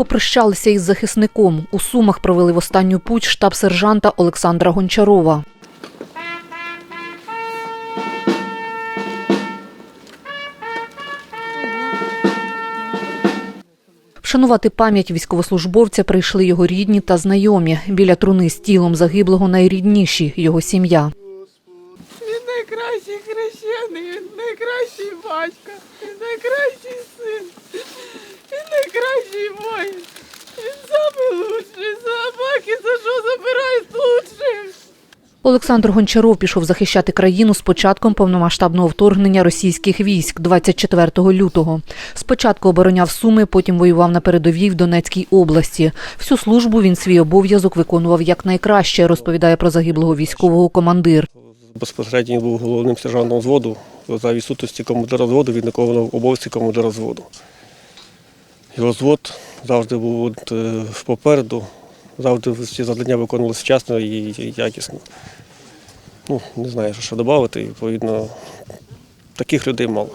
Попрощалися із захисником. У Сумах провели в останню путь штаб-сержанта Олександра Гончарова. Вшанувати пам'ять військовослужбовця прийшли його рідні та знайомі. Біля труни з тілом загиблого найрідніші його сім'я. Він найкращий хрещений, він найкращий батько, він найкращий син, він найкращий воїн. Він самий лучший, собаки за що забирають лучших. Олександр Гончаров пішов захищати країну з початком повномасштабного вторгнення російських військ 24 лютого. Спочатку обороняв Суми, потім воював на передовій в Донецькій області. Всю службу він свій обов'язок виконував якнайкраще, розповідає про загиблого військового командир. Безпосередньо він був головним сержантом взводу. За відсутності командира взводу він виконував обов'язки командира взводу. Його взвод завжди був е, попереду, завжди всі завдання виконувалися вчасно і якісно. Ну, не знаю, що додати. Відповідно, таких людей мало.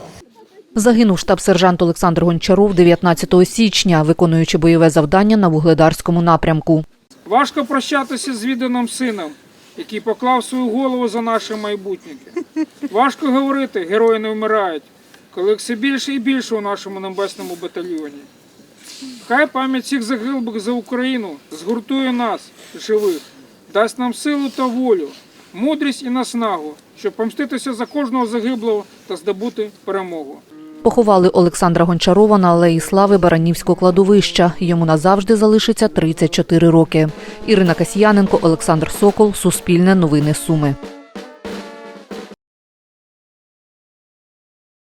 Загинув штаб-сержант Олександр Гончаров 19 січня, виконуючи бойове завдання на Вугледарському напрямку. Важко прощатися з відданим сином, який поклав свою голову за наше майбутнє. Важко говорити, герої не вмирають, коли їх все більше і більше у нашому небесному батальйоні. Хай пам'ять всіх загиблих за Україну згуртує нас, живих, дасть нам силу та волю, мудрість і наснагу, щоб помститися за кожного загиблого та здобути перемогу. Поховали Олександра Гончарова на алеї Слави Баранівського кладовища. Йому назавжди залишиться 34 роки. Ірина Касьяненко, Олександр Сокол, Суспільне новини Суми.